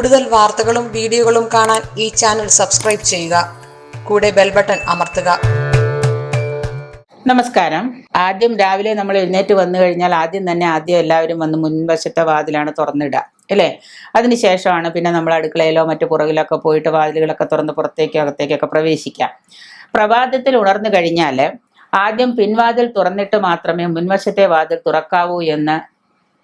കൂടുതൽ വാർത്തകളും വീഡിയോകളും കാണാൻ ഈ ചാനൽ സബ്സ്ക്രൈബ് ചെയ്യുക. കൂടെ ബെൽ ബട്ടൺ അമർത്തുക. നമസ്കാരം. ആദ്യം രാവിലെ നമ്മൾ എഴുന്നേറ്റ് വന്നു കഴിഞ്ഞാൽ ആദ്യം തന്നെ ആദ്യം എല്ലാവരും വന്ന് മുൻവശത്തെ വാതിലാണ് തുറന്നിടുക അല്ലേ? അതിനുശേഷമാണ് പിന്നെ നമ്മൾ അടുക്കളയിലോ മറ്റു പുറകിലൊക്കെ പോയിട്ട് വാതിലുകളൊക്കെ തുറന്ന് പുറത്തേക്കോ അകത്തേക്കൊക്കെ പ്രവേശിക്കാം പ്രഭാതത്തിൽ ഉണർന്നു കഴിഞ്ഞാൽ ആദ്യം പിൻവാതിൽ തുറന്നിട്ട് മാത്രമേ മുൻവശത്തെ വാതിൽ തുറക്കാവൂ എന്ന്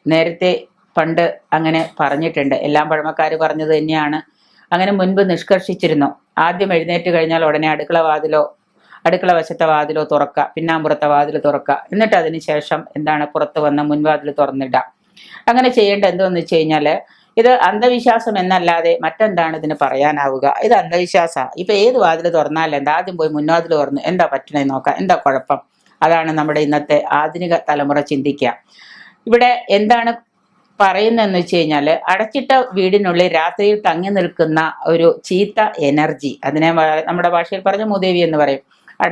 നേരത്തെ പണ്ട് അങ്ങനെ പറഞ്ഞിട്ടുണ്ട്. എല്ലാം പഴമക്കാർ പറഞ്ഞത് തന്നെയാണ്. അങ്ങനെ മുൻപ് നിഷ്കർഷിച്ചിരുന്നു. ആദ്യം എഴുന്നേറ്റ് കഴിഞ്ഞാൽ ഉടനെ അടുക്കള വാതിലോ അടുക്കള വശത്തെ വാതിലോ തുറക്കുക പിന്നാമ്പുറത്തെ വാതിൽ തുറക്കുക എന്നിട്ട് അതിന് ശേഷം എന്താണ് പുറത്ത് വന്ന മുൻവാതിൽ തുറന്നിടുക. അങ്ങനെ ചെയ്യേണ്ട എന്തെന്ന് വെച്ച് കഴിഞ്ഞാൽ ഇത് അന്ധവിശ്വാസം എന്നല്ലാതെ മറ്റെന്താണ് ഇതിന് പറയാനാവുക? ഇത് അന്ധവിശ്വാസമാണ് ഇപ്പൊ ഏത് വാതിൽ തുറന്നാലും എന്താ? ആദ്യം പോയി മുൻവാതിൽ തുറന്നു എന്താ പറ്റണേ നോക്കാം. എന്താ കുഴപ്പം? അതാണ് നമ്മുടെ ഇന്നത്തെ ആധുനിക തലമുറ ചിന്തിക്കുക. ഇവിടെ എന്താണ് പറയുന്നതെന്ന് വെച്ച് കഴിഞ്ഞാൽ അടച്ചിട്ട വീടിനുള്ളിൽ രാത്രിയിൽ തങ്ങി നിൽക്കുന്ന ഒരു ചീത്ത എനർജി അതിനെ നമ്മുടെ ഭാഷയിൽ പറഞ്ഞ മൂദേവി എന്ന് പറയും.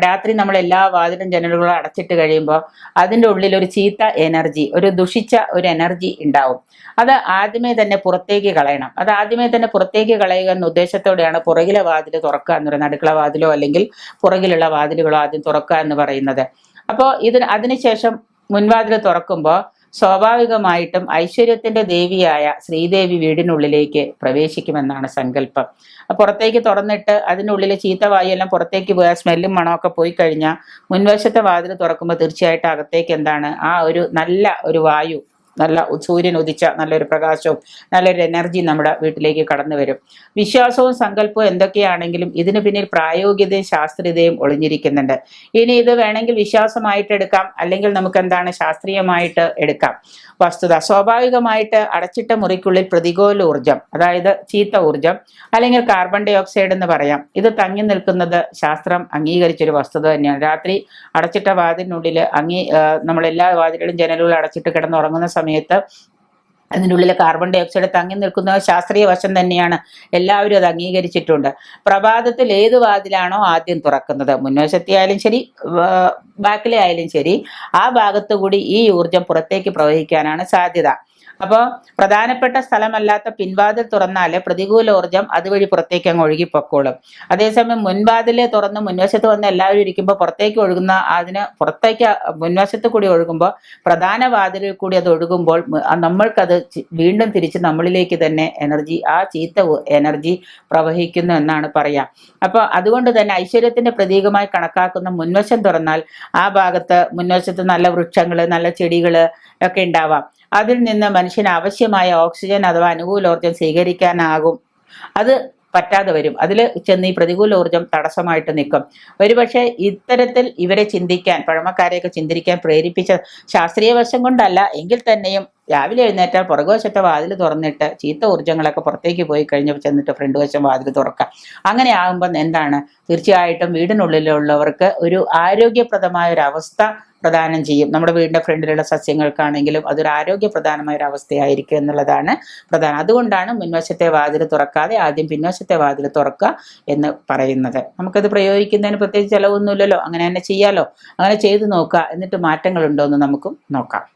രാത്രി നമ്മൾ എല്ലാ വാതിലും ജനലുകളും അടച്ചിട്ട് കഴിയുമ്പോൾ അതിന്റെ ഉള്ളിൽ ഒരു ചീത്ത എനർജി ഒരു ദുഷിച്ച ഒരു എനർജി ഉണ്ടാവും. അത് ആദ്യമേ തന്നെ പുറത്തേക്ക് കളയണം. അത് ആദ്യമേ തന്നെ പുറത്തേക്ക് കളയുക എന്ന ഉദ്ദേശത്തോടെയാണ് പുറകിലെ വാതിൽ തുറക്കുക എന്ന് പറയുന്നത് അടുക്കള വാതിലോ അല്ലെങ്കിൽ പുറകിലുള്ള വാതിലുകളോ ആദ്യം തുറക്കുക എന്ന് പറയുന്നത്. അപ്പോൾ ഇതിന് അതിനുശേഷം മുൻവാതിൽ തുറക്കുമ്പോൾ സ്വാഭാവികമായിട്ടും ഐശ്വര്യത്തിന്റെ ദേവിയായ ശ്രീദേവി വീടിനുള്ളിലേക്ക് പ്രവേശിക്കുമെന്നാണ് സങ്കല്പം. പുറത്തേക്ക് തുറന്നിട്ട് അതിനുള്ളിൽ ചീത്ത വായുവെല്ലാം പുറത്തേക്ക് പോയാൽ സ്മെല്ലും മണമൊക്കെ പോയി കഴിഞ്ഞാൽ മുൻവശത്തെ വാതിൽ തുറക്കുമ്പോൾ തീർച്ചയായിട്ടും അകത്തേക്ക് എന്താണ് ആ ഒരു നല്ല ഒരു വായു നല്ല സൂര്യൻ ഉദിച്ച നല്ലൊരു പ്രകാശവും നല്ലൊരു എനർജി നമ്മുടെ വീട്ടിലേക്ക് കടന്നു വരും. വിശ്വാസവും സങ്കല്പവും എന്തൊക്കെയാണെങ്കിലും ഇതിനു പിന്നിൽ പ്രായോഗികതയും ശാസ്ത്രീയതയും ഒളിഞ്ഞിരിക്കുന്നുണ്ട്. ഇനി ഇത് വേണമെങ്കിൽ വിശ്വാസമായിട്ട് എടുക്കാം അല്ലെങ്കിൽ നമുക്ക് എന്താണ് ശാസ്ത്രീയമായിട്ട് എടുക്കാം. വസ്തുത സ്വാഭാവികമായിട്ട് അടച്ചിട്ട മുറിക്കുള്ളിൽ പ്രതികൂല ഊർജം അതായത് ചീത്ത ഊർജം അല്ലെങ്കിൽ കാർബൺ ഡൈ ഓക്സൈഡ് എന്ന് പറയാം. ഇത് തങ്ങി നിൽക്കുന്നത് ശാസ്ത്രം അംഗീകരിച്ചൊരു വസ്തുത തന്നെയാണ്. രാത്രി അടച്ചിട്ട വാതിലിനുള്ളിൽ ആ, നമ്മളെല്ലാ വാതിലുകളും ജനലുകളും അടച്ചിട്ട് കിടന്നുറങ്ങുന്ന സമയത്ത് അതിന്റെ ഉള്ളിൽ കാർബൺ ഡൈ ഓക്സൈഡ് തങ്ങി നിൽക്കുന്ന ശാസ്ത്രീയ വശം തന്നെയാണ്. എല്ലാവരും അത് അംഗീകരിച്ചിട്ടുണ്ട്. പ്രഭാതത്തിൽ ഏത് വാതിലാണോ ആദ്യം തുറക്കുന്നത്? മുൻവശത്തെ ആയാലും ശരി ബാക്കിലെ ആയാലും ശരി ആ ഭാഗത്തുകൂടി ഈ ഊർജം പുറത്തേക്ക് പ്രവഹിക്കാനാണ് സാധ്യത. അപ്പോൾ പ്രധാനപ്പെട്ട സ്ഥലമല്ലാത്ത പിൻവാതിൽ തുറന്നാൽ പ്രതികൂല ഊർജം അതുവഴി പുറത്തേക്ക് അങ്ങ് ഒഴുകി പൊക്കോളും അതേസമയം മുൻവാതിൽ തുറന്ന് മുൻവശത്ത് വന്ന് എല്ലാവരും ഇരിക്കുമ്പോൾ പുറത്തേക്ക് ഒഴുകുന്ന അതിന് പുറത്തേക്ക് മുൻവശത്ത് കൂടി ഒഴുകുമ്പോൾ പ്രധാന വാതിലിൽ കൂടി അത് ഒഴുകുമ്പോൾ നമ്മൾക്കത് വീണ്ടും തിരിച്ച് നമ്മളിലേക്ക് തന്നെ എനർജി ആ ചീത്ത എനർജി പ്രവഹിക്കുന്നു എന്നാണ് പറയാം. അപ്പോൾ അതുകൊണ്ട് തന്നെ ഐശ്വര്യത്തിന്റെ പ്രതീകമായി കണക്കാക്കുന്ന മുൻവശം തുറന്നാൽ ആ ഭാഗത്ത് മുൻവശത്ത് നല്ല വൃക്ഷങ്ങൾ നല്ല ചെടികൾ ഒക്കെ ഉണ്ടാവാം. അതിൽ നിന്ന് മനുഷ്യന് ആവശ്യമായ ഓക്സിജൻ അഥവാ അനുകൂലോർജം സ്വീകരിക്കാനാകും. അത് പറ്റാതെ വരും. അതിൽ ചെന്ന് ഈ പ്രതികൂല ഊർജം തടസ്സമായിട്ട് നിൽക്കും. ഒരുപക്ഷെ ഇത്തരത്തിൽ ഇവരെ ചിന്തിക്കാൻ പഴമക്കാരെയൊക്കെ ചിന്തിക്കാൻ പ്രേരിപ്പിച്ച ശാസ്ത്രീയ വശം കൊണ്ടല്ല എങ്കിൽ തന്നെയും രാവിലെ എഴുന്നേറ്റാൽ പുറകുവശത്തെ വാതിൽ തുറന്നിട്ട് ചീത്ത ഊർജങ്ങളൊക്കെ പുറത്തേക്ക് പോയി കഴിഞ്ഞപ്പോൾ ചെന്നിട്ട് ഫ്രണ്ട് വശം വാതിൽ തുറക്കാം. അങ്ങനെ ആകുമ്പോൾ എന്താണ്? തീർച്ചയായിട്ടും വീടിനുള്ളിലുള്ളവർക്ക് ഒരു ആരോഗ്യപ്രദമായ ഒരു അവസ്ഥ പ്രദാനം ചെയ്യും. നമ്മുടെ വീടിന്റെ ഫ്രണ്ടിലുള്ള സസ്യങ്ങൾക്കാണെങ്കിലും അതൊരു ആരോഗ്യപ്രധാനമായ ഒരു അവസ്ഥയായിരിക്കും എന്നുള്ളതാണ് പ്രധാനം. അതുകൊണ്ടാണ് മുൻവശത്തെ വാതിൽ തുറക്കാതെ ആദ്യം പിൻവശത്തെ വാതിൽ തുറക്കുക എന്ന് പറയുന്നത്. നമുക്കത് പ്രയോഗിക്കുന്നതിന് പ്രത്യേകിച്ച് ചിലവൊന്നുമില്ലല്ലോ. അങ്ങനെ തന്നെ ചെയ്യാലോ. അങ്ങനെ ചെയ്തു നോക്കുക. എന്നിട്ട് മാറ്റങ്ങളുണ്ടോ എന്ന് നമുക്കും നോക്കാം.